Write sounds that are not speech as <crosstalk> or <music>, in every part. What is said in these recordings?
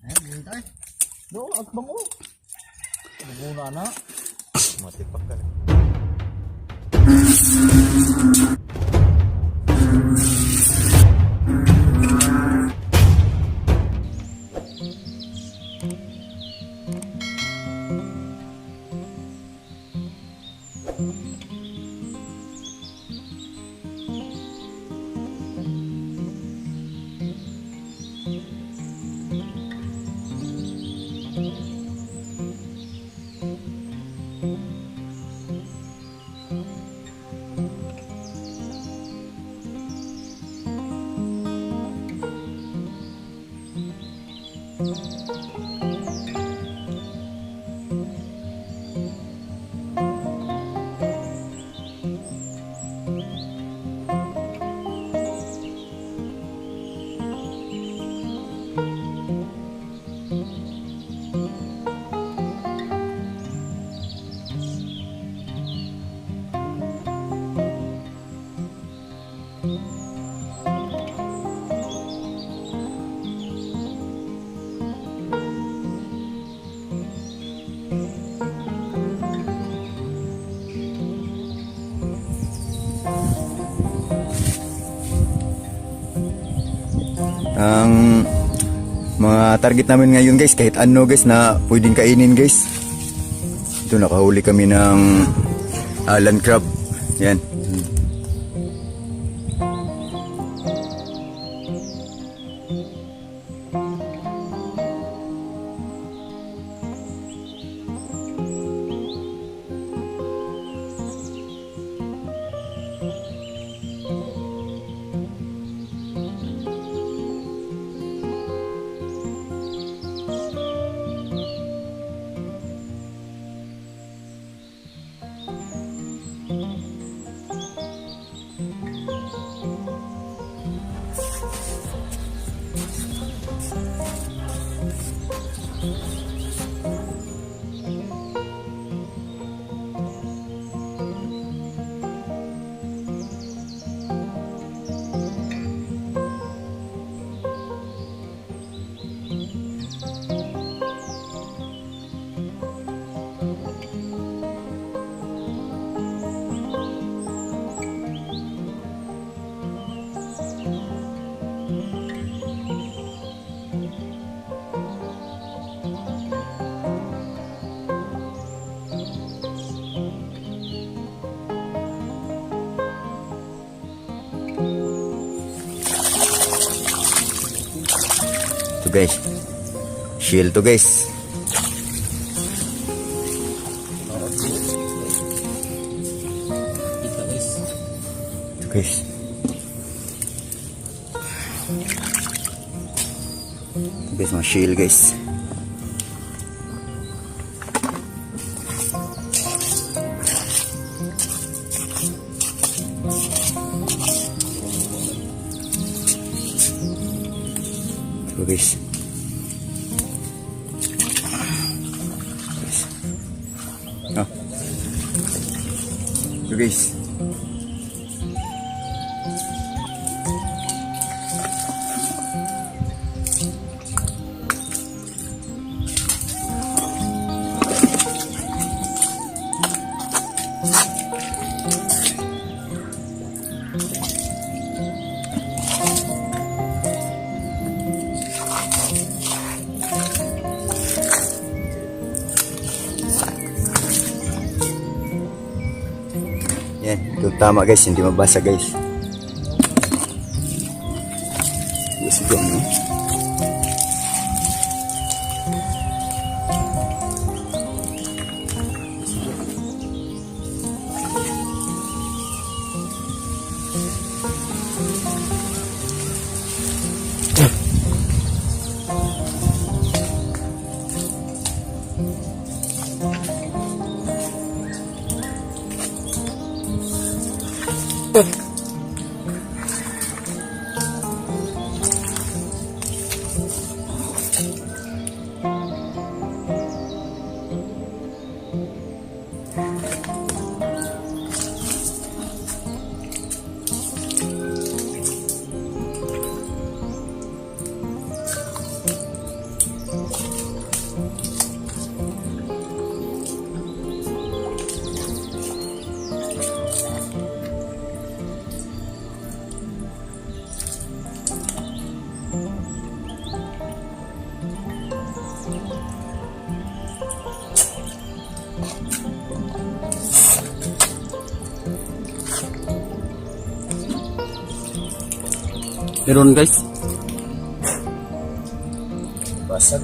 Yun tayo. Doon, at bango. Muna na. Matipak ka rin. Target namin ngayon guys, kahit ano guys na pwedeng kainin guys. Ito nakahuli kami ng Alan crab. Yan. Ito guys. Shield to guys. Ito guys. Ito guys, mga shield guys. Guys. Guys. Oh. Ito guys. Tama guys, hindi mabasa guys. Meron guys. Basag.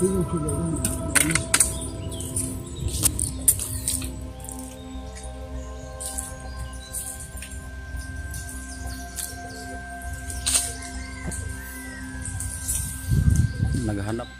Ito yung hilaw ng naghanap.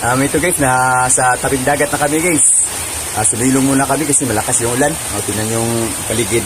Um, ito guys, nasa tabing dagat na kami guys. Uh, sumilong muna kami kasi malakas yung ulan. O, tingnan yung paligid.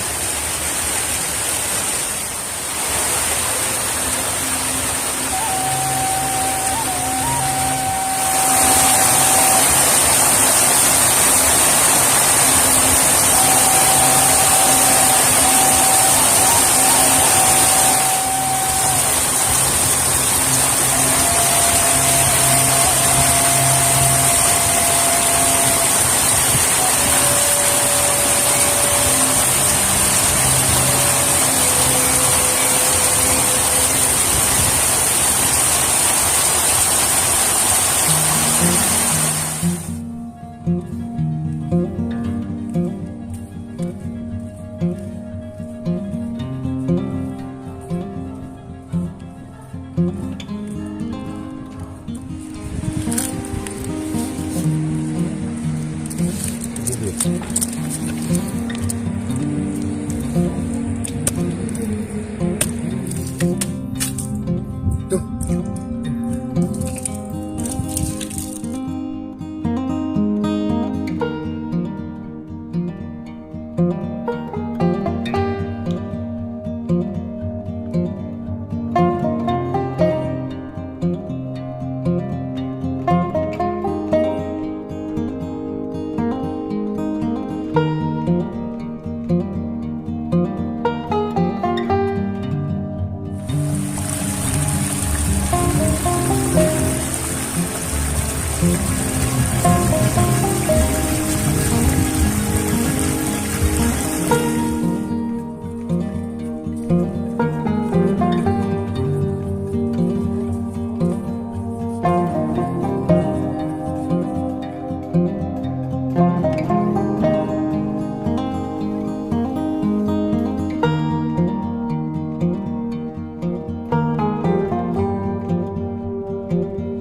Namin,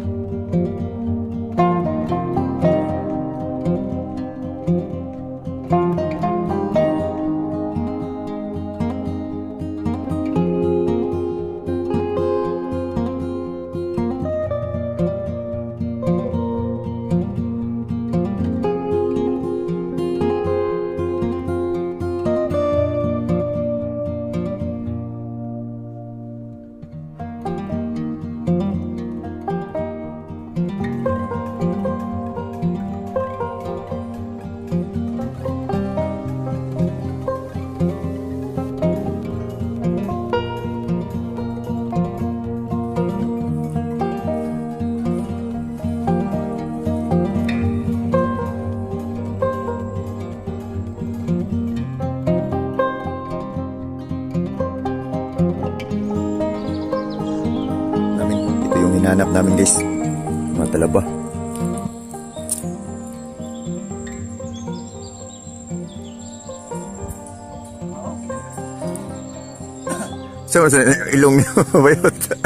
So, sa ilong niyo <laughs> bayot. ito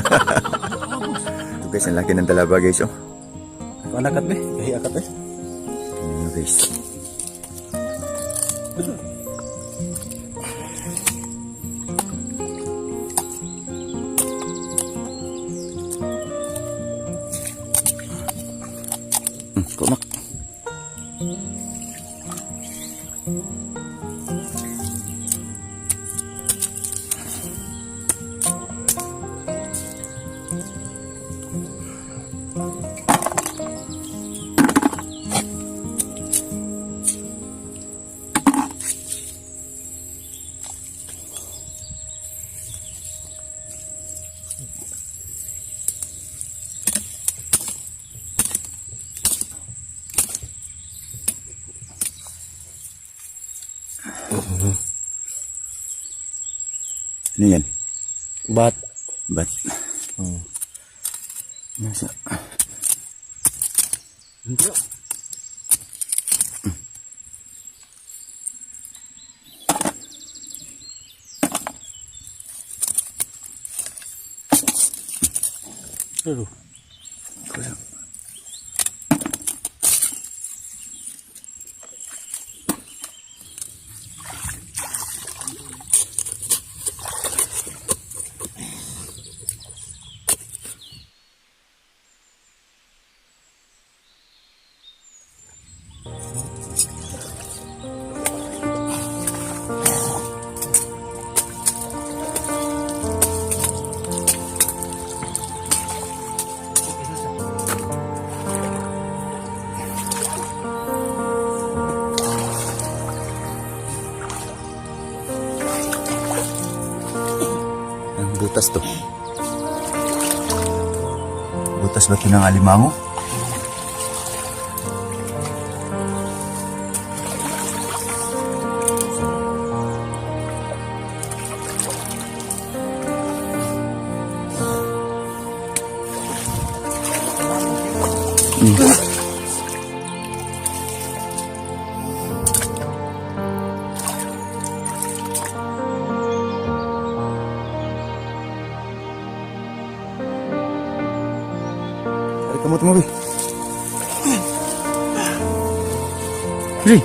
<laughs> guys, ang laki ng talaba guys. Oh. Kanakat be. Kahiya ka be. Yan? Bat. Ba't? Hmm. Nasa... Pero. Butas to. Butas ba ito ng alimango? Hmm. Lui,